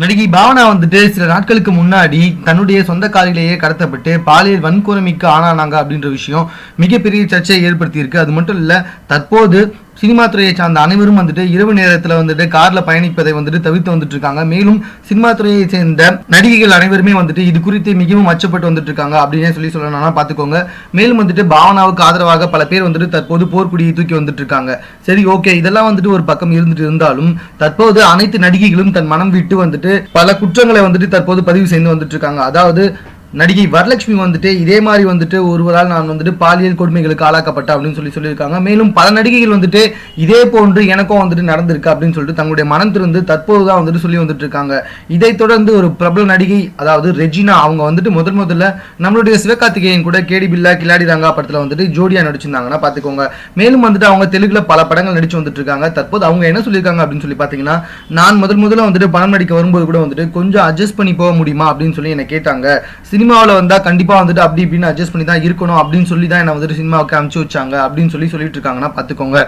நடிகை பாவனா வந்துட்டு சில நாட்களுக்கு முன்னாடி தன்னுடைய சொந்த காலிலேயே கடத்தப்பட்டு பாலியல் வன்கொடுமைக்கு ஆனானாங்க அப்படின்ற விஷயம் மிகப்பெரிய சர்ச்சையை ஏற்படுத்தியிருக்கு. அது மட்டும் இல்லை தற்போது சினிமா துறையை சார்ந்த அனைவரும் வந்துட்டு இரவு நேரத்தில் வந்துட்டு காரில் பயணிப்பதை வந்துட்டு தவிர்த்து வந்துட்டு இருக்காங்க மேலும் சினிமா துறையை சேர்ந்த நடிகைகள் அனைவருமே வந்துட்டு இது குறித்து மிகவும் அச்சப்பட்டு வந்துட்டு இருக்காங்க அப்படின்னு சொல்லி சொல்லணும்னா பார்த்துக்கோங்க மேலும் வந்துட்டு பாவனாவுக்கு ஆதரவாக பல பேர் வந்துட்டு தற்போது போர்க்குடியை தூக்கி வந்துட்டு இருக்காங்க சரி ஓகே. இதெல்லாம் வந்துட்டு ஒரு பக்கம் இருந்துட்டு இருந்தாலும் தற்போது அனைத்து நடிகைகளும் தன் மனம் விட்டு வந்துட்டு பல குற்றங்களை வந்துட்டு தற்போது பதிவு செய்து வந்துட்டு இருக்காங்க அதாவது நடிகை வரலட்சுமி வந்துட்டு இதே மாதிரி வந்துட்டு ஒருவரால் நான் வந்துட்டு பாலியல் கொடுமைகளுக்கு ஆளாக்கப்பட்ட அப்படின்னு சொல்லி சொல்லியிருக்காங்க. மேலும் பல நடிகைகள் வந்துட்டு இதே போன்று எனக்கும் வந்துட்டு நடந்திருக்கு அப்படின்னு சொல்லிட்டு தங்களுடைய மனம் திறந்து தற்போது தான் வந்துட்டு சொல்லி வந்துட்டு இருக்காங்க இதைத் தொடர்ந்து ஒரு பிரபல நடிகை அதாவது ரெஜினா அவங்க வந்துட்டு முதல் முதல்ல நம்மளுடைய சிவகார்த்திகேயன் கூட கேடி பில்லா கிலாடி ரங்கா படத்தில் வந்துட்டு ஜோடியா நடிச்சிருந்தாங்கன்னா பார்த்துக்கோங்க மேலும் வந்துட்டு அவங்க தெலுங்குல பல படங்கள் நடிச்சு வந்துட்டு இருக்காங்க தற்போது அவங்க என்ன சொல்லியிருக்காங்க அப்படின்னு சொல்லி பார்த்தீங்கன்னா நான் முதல் முதல்ல வந்துட்டு படம் நடிக்க வரும்போது கூட வந்துட்டு கொஞ்சம் அட்ஜஸ்ட் பண்ணி போக முடியுமா அப்படின்னு சொல்லி என்னை கேட்டாங்க. சினிமாவில் வந்தால் கண்டிப்பாக வந்துட்டு அப்படி இப்படின்னு அட்ஜஸ்ட் பண்ணி தான் இருக்கணும் அப்படின்னு சொல்லி தான் என்ன வந்துட்டு சினிமாவுக்கு அனுப்பிச்சு வச்சாங்க அப்படின்னு சொல்லி சொல்லிட்டு இருக்காங்கன்னா பார்த்துக்கோங்க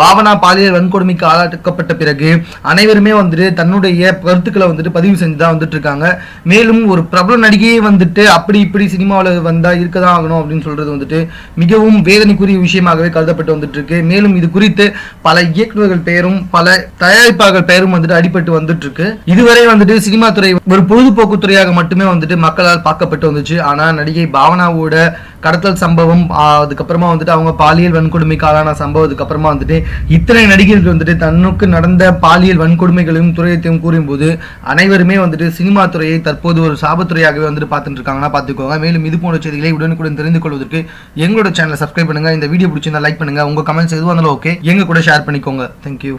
பாவனா பாலியல் வன்கொடுமைக்கு ஆளாக்கப்பட்ட பிறகு அனைவருமே வந்துட்டு தன்னுடைய கருத்துக்களை வந்துட்டு பதிவு செஞ்சு தான் வந்துட்டு இருக்காங்க. மேலும் ஒரு பிரபல நடிகையே வந்துட்டு அப்படி இப்படி சினிமாவில் வந்தால் இருக்க தான் ஆகணும் அப்படின்னு சொல்றது வந்துட்டு மிகவும் வேதனைக்குரிய விஷயமாகவே கருதப்பட்டு வந்துட்டு இருக்கு. மேலும் இது குறித்து பல இயக்குநர்கள் பெயரும் பல தயாரிப்பாளர்கள் பெயரும் வந்துட்டு அடிபட்டு வந்துட்டு இருக்கு. இதுவரை வந்துட்டு சினிமா துறை ஒரு பொழுதுபோக்கு துறையாக மட்டுமே வந்துட்டு மக்களால் பார்க்கப்பட்டு வந்துச்சு. ஆனா நடிகை பாவனாவோட கடத்தல் சம்பவம் அதுக்கப்புறமா வந்துட்டு அவங்க பாலியல் வன்கொடுமைக்கு ஆளான சம்பவத்துக்கு அப்புறமா வந்துட்டு இத்தனை நடிகர்கள் வந்துட்டு தன்னுக்கு நடந்த பாலியல் வன்கொடுமைகளையும் துறையத்தையும் கூறும்போது அனைவருமே வந்துட்டு சினிமா துறையை தற்போது ஒரு சாபத்துறையாகவே வந்துட்டு பார்த்துட்டு இருக்காங்கன்னா பார்த்துக்கோங்க. மேலும் இது போன்ற செய்திகளை உடனுக்குடன் தெரிந்து கொள்வதற்கு எங்களோட சேனலை சப்ஸ்கிரைப் பண்ணுங்க. இந்த வீடியோ பிடிச்சிருந்தா லைக் பண்ணுங்க. உங்க கமெண்ட்ஸ் எதுவும் இருந்தாலும் ஓகே எங்க கூட ஷேர் பண்ணிக்கோங்க. தேங்க்யூ